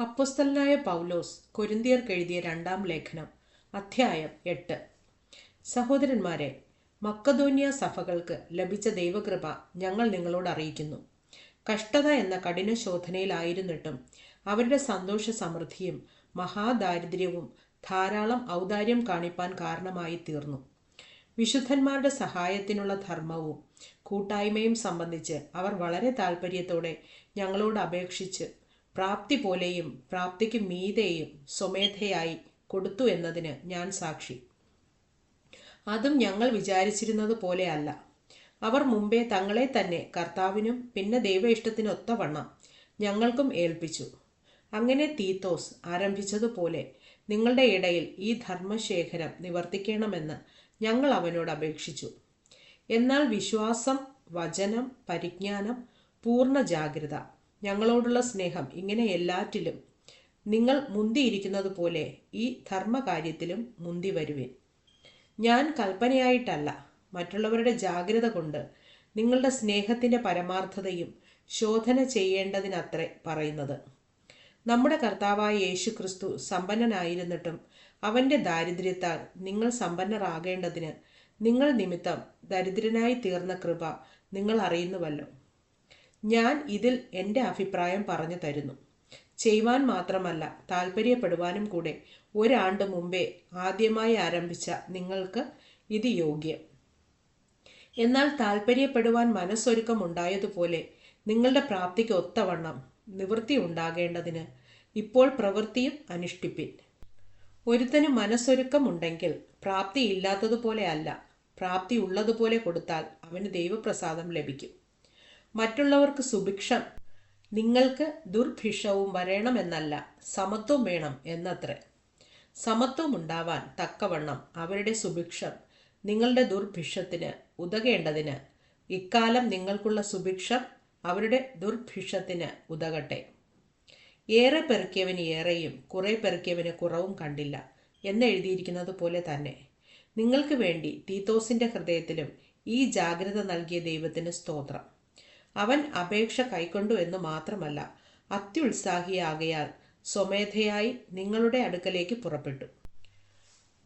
അപ്പൊസ്തലനായ പൗലോസ് കൊരിന്തിയർക്ക് എഴുതിയ രണ്ടാം ലേഖനം അധ്യായം എട്ട്. സഹോദരന്മാരെ മക്കതോന്യ സഭകൾക്ക് ലഭിച്ച ദൈവകൃപ ഞങ്ങൾ നിങ്ങളോട് അറിയിക്കുന്നു. കഷ്ടത എന്ന കഠിന ശോധനയിലായിരുന്നിട്ടും അവരുടെ സന്തോഷ സമൃദ്ധിയും മഹാദാരിദ്ര്യവും ധാരാളം ഔദാര്യം കാണിപ്പാൻ കാരണമായി തീർന്നു വിശുദ്ധന്മാരുടെ സഹായത്തിനുള്ള ധർമ്മവും കൂട്ടായ്മയും സംബന്ധിച്ച് അവർ വളരെ താല്പര്യത്തോടെ ഞങ്ങളോട് അപേക്ഷിച്ച് പ്രാപ്തി പോലെയും പ്രാപ്തിക്ക് മീതെയും സ്വമേധയായി കൊടുത്തു എന്നതിന് ഞാൻ സാക്ഷി. അതും ഞങ്ങൾ വിചാരിച്ചിരുന്നത് പോലെ അല്ല. അവർ മുമ്പേ തങ്ങളെ തന്നെ കർത്താവിനും പിന്നെ ദൈവ ഇഷ്ടത്തിനൊത്തവണ്ണം ഞങ്ങൾക്കും ഏൽപ്പിച്ചു. അങ്ങനെ തീത്തോസ് ആരംഭിച്ചതുപോലെ നിങ്ങളുടെ ഇടയിൽ ഈ ധർമ്മശേഖരം നിവർത്തിക്കണമെന്ന് ഞങ്ങൾ അവനോട് അപേക്ഷിച്ചു. എന്നാൽ വിശ്വാസം വചനം പരിജ്ഞാനം പൂർണ ജാഗ്രത ഞങ്ങളോടുള്ള സ്നേഹം ഇങ്ങനെ എല്ലാറ്റിലും നിങ്ങൾ മുന്തിയിരിക്കുന്നത് പോലെ ഈ ധർമ്മകാര്യത്തിലും മുന്തി വരുവിൻ. ഞാൻ കൽപ്പനയായിട്ടല്ല മറ്റുള്ളവരുടെ ജാഗ്രത കൊണ്ട് നിങ്ങളുടെ സ്നേഹത്തിന്റെ പരമാർത്ഥതയും ശോധന ചെയ്യേണ്ടതിനത്രേ പറയുന്നത്. നമ്മുടെ കർത്താവായ യേശു ക്രിസ്തു സമ്പന്നനായിരുന്നിട്ടും അവന്റെ ദാരിദ്ര്യത്താൽ നിങ്ങൾ സമ്പന്നരാകേണ്ടതിന് നിങ്ങൾ നിമിത്തം ദരിദ്രനായി തീർന്ന കൃപ നിങ്ങൾ അറിയുന്നുവല്ലോ. ഞാൻ ഇതിൽ എന്റെ അഭിപ്രായം പറഞ്ഞു തരുന്നു. ചെയ്യുവാൻ മാത്രമല്ല താല്പര്യപ്പെടുവാനും കൂടെ ഒരാണ്ട് മുമ്പേ ആദ്യമായി ആരംഭിച്ച നിങ്ങൾക്ക് ഇത് യോഗ്യം. എന്നാൽ താല്പര്യപ്പെടുവാൻ മനസ്സൊരുക്കമുണ്ടായതുപോലെ നിങ്ങളുടെ പ്രാപ്തിക്ക് ഒത്തവണ്ണം നിവൃത്തി ഉണ്ടാകേണ്ടതിന് ഇപ്പോൾ പ്രവൃത്തിയും അനുഷ്ഠിപ്പിൻ. ഒരുത്തന് മനസ്സൊരുക്കമുണ്ടെങ്കിൽ പ്രാപ്തി ഇല്ലാത്തതുപോലെ അല്ല പ്രാപ്തി ഉള്ളതുപോലെ കൊടുത്താൽ അവന് ദൈവപ്രസാദം ലഭിക്കും. മറ്റുള്ളവർക്ക് സുഭിക്ഷം നിങ്ങൾക്ക് ദുർഭിക്ഷവും വരണമെന്നല്ല സമത്വം വേണം എന്നത്രേ. സമത്വം ഉണ്ടാവാൻ തക്കവണ്ണം അവരുടെ സുഭിക്ഷം നിങ്ങളുടെ ദുർഭിക്ഷത്തിന് ഉതകേണ്ടതിന് ഇക്കാലം നിങ്ങൾക്കുള്ള സുഭിക്ഷം അവരുടെ ദുർഭിക്ഷത്തിന് ഉതകട്ടെ. ഏറെ പെറുക്കിയവന് ഏറെയും കുറേ പെറുക്കിയവന് കുറവും കണ്ടില്ല എന്നെഴുതിയിരിക്കുന്നത് പോലെ തന്നെ. നിങ്ങൾക്ക് വേണ്ടി തീത്തോസിന്റെ ഹൃദയത്തിലും ഈ ജാഗ്രത നൽകിയ ദൈവത്തിന് സ്തോത്രം. അവൻ അപേക്ഷ കൈക്കൊണ്ടു എന്ന് മാത്രമല്ല അത്യുത്സാഹിയാകയാൽ സ്വമേധയായി നിങ്ങളുടെ അടുക്കലേക്ക് പുറപ്പെട്ടു.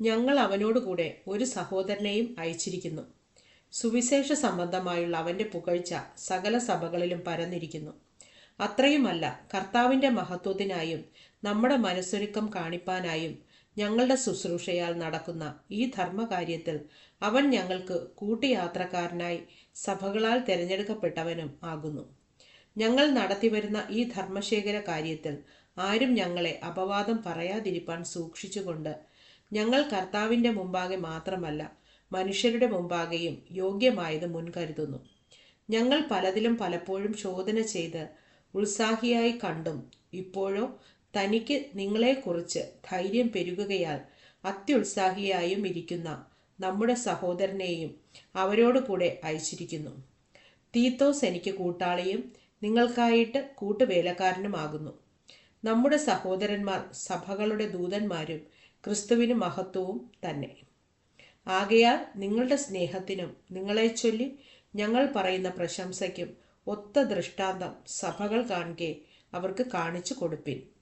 ഞങ്ങൾ അവനോടുകൂടെ ഒരു സഹോദരനെയും അയച്ചിരിക്കുന്നു. സുവിശേഷ സംബന്ധമായുള്ള അവന്റെ പുകഴ്ച സകല സഭകളിലും പരന്നിരിക്കുന്നു. അത്രയുമല്ല കർത്താവിന്റെ മഹത്വത്തിനായും നമ്മുടെ മനസ്സൊരുക്കം കാണിപ്പാനായും ഞങ്ങളുടെ ശുശ്രൂഷയാൽ നടക്കുന്ന ഈ ധർമ്മകാര്യത്തിൽ അവൻ ഞങ്ങൾക്ക് കൂട്ടിയാത്രക്കാരനായി സഭകളാൽ തിരഞ്ഞെടുക്കപ്പെട്ടവനും ആകുന്നു. ഞങ്ങൾ നടത്തിവരുന്ന ഈ ധർമ്മശേഖര കാര്യത്തിൽ ആരും ഞങ്ങളെ അപവാദം പറയാതിരിപ്പാൻ സൂക്ഷിച്ചുകൊണ്ട് ഞങ്ങൾ കർത്താവിന്റെ മുമ്പാകെ മാത്രമല്ല മനുഷ്യരുടെ മുമ്പാകെയും യോഗ്യമായത് മുൻകരുതുന്നു ഞങ്ങൾ പലതിലും പലപ്പോഴും ശോധന ചെയ്ത് ഉത്സാഹിയായി കണ്ടും ഇപ്പോഴോ തനിക്ക് നിങ്ങളെക്കുറിച്ച് ധൈര്യം പെരുകുകയാൽ അത്യുത്സാഹിയായും ഇരിക്കുന്ന നമ്മുടെ സഹോദരനെയും അവരോട് കൂടെ അയച്ചിരിക്കുന്നു. തീത്തോസ് എനിക്ക് കൂട്ടാളിയും നിങ്ങൾക്കായിട്ട് കൂട്ടുവേലക്കാരനുമാകുന്നു. നമ്മുടെ സഹോദരന്മാർ സഭകളുടെ ദൂതന്മാരും ക്രിസ്തുവിന് മഹത്വവും തന്നെ. ആകയാൽ നിങ്ങളുടെ സ്നേഹത്തിനും നിങ്ങളെ ചൊല്ലി ഞങ്ങൾ പറയുന്ന പ്രശംസയ്ക്കും ഒത്ത ദൃഷ്ടാന്തം സഭകൾ കാണുകെ അവർക്ക് കാണിച്ചു കൊടുപ്പിൻ.